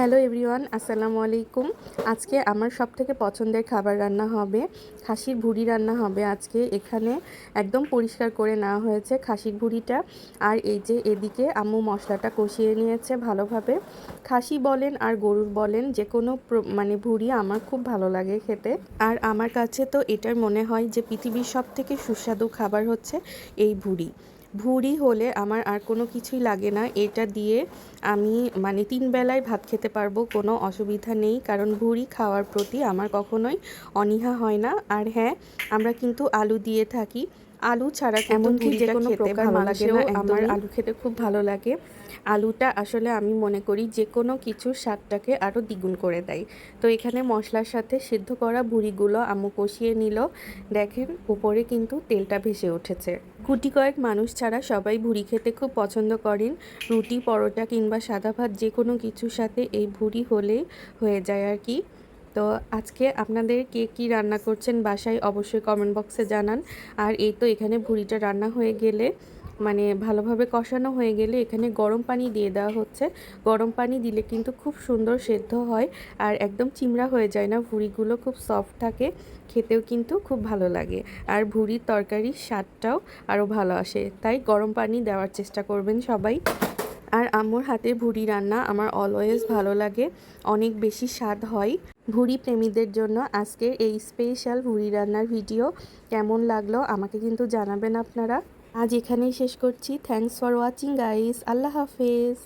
Hello everyone, আসসালামু আলাইকুম। আজকে আমার সব থেকে পছন্দের খাবার রান্না হবে খাসির ভুড়ি রান্না হবে আজকে। এখানে একদম পরিষ্কার করে নেওয়া হয়েছে খাসির ভুড়িটা। আর এই যে এদিকে আম্মু মশলাটা কষিয়ে নিয়েছে ভালোভাবে। খাসি বলেন আর গরুর বলেন যে কোনো মানে ভুড়ি আমার খুব ভালো লাগে খেতে। আর আমার কাছে তো এটার মনে হয় যে পৃথিবীর সব থেকে সুস্বাদু খাবার হচ্ছে এই ভুড়ি। ভুড়ি হলে আমার আর কোনো কিছুই লাগে না। এটা দিয়ে আমি মানে তিন বেলায় ভাত খেতে পারব, কোনো অসুবিধা নেই। কারণ ভুড়ি খাওয়ার প্রতি আমার কখনোই অনীহা হয় না। আর হ্যাঁ আমরা কিন্তু আলু দিয়ে থাকি। আলু ছাড়া এমনকি যে কোনো প্রকার না। আমার আলু খেতে খুব ভালো লাগে। আলুটা আসলে আমি মনে করি যে কোনো কিছুর স্বাদটাকে আরও দ্বিগুণ করে দেয়। তো এখানে মশলার সাথে সিদ্ধ করা ভুড়িগুলো আম্মু কষিয়ে নিল। দেখেন উপরে কিন্তু তেলটা ভেসে উঠেছে। গুটি কয়েক মানুষ ছাড়া সবাই ভুড়ি খেতে খুব পছন্দ করেন। রুটি পরোটা কিংবা সাদা ভাত যে কোনো কিছুর সাথে এই ভুড়ি হলেই হয়ে যায় আর কি। তো আজকে আপনাদের কে কী রান্না করছেন বাসায় অবশ্যই কমেন্ট বক্সে জানান। আর এই তো এখানে ভুড়িটা রান্না হয়ে গেলে মানে ভালোভাবে কষানো হয়ে গেলে এখানে গরম পানি দিয়ে দেওয়া হচ্ছে। গরম পানি দিলে কিন্তু খুব সুন্দর সেদ্ধ হয় আর একদম চিমড়া হয়ে যায় না, ভুড়িগুলো খুব সফট থাকে, খেতেও কিন্তু খুব ভালো লাগে। আর ভুড়ির তরকারির স্বাদটাও আরও ভালো আসে, তাই গরম পানি দেওয়ার চেষ্টা করবেন সবাই। আর আমার হাতে ভুড়ি রান্না আমার অলওয়েজ ভালো লাগে, অনেক বেশি স্বাদ হয়। ভুড়ি প্রেমীদের জন্য আজকের এই স্পেশাল ভুড়ি রান্নার ভিডিও কেমন লাগল আমাকে কিন্তু জানাবেন আপনারা। আজ এখানেই শেষ করছি। থ্যাংকস ফর ওয়াচিং গাইস আল্লাহ হাফেজ।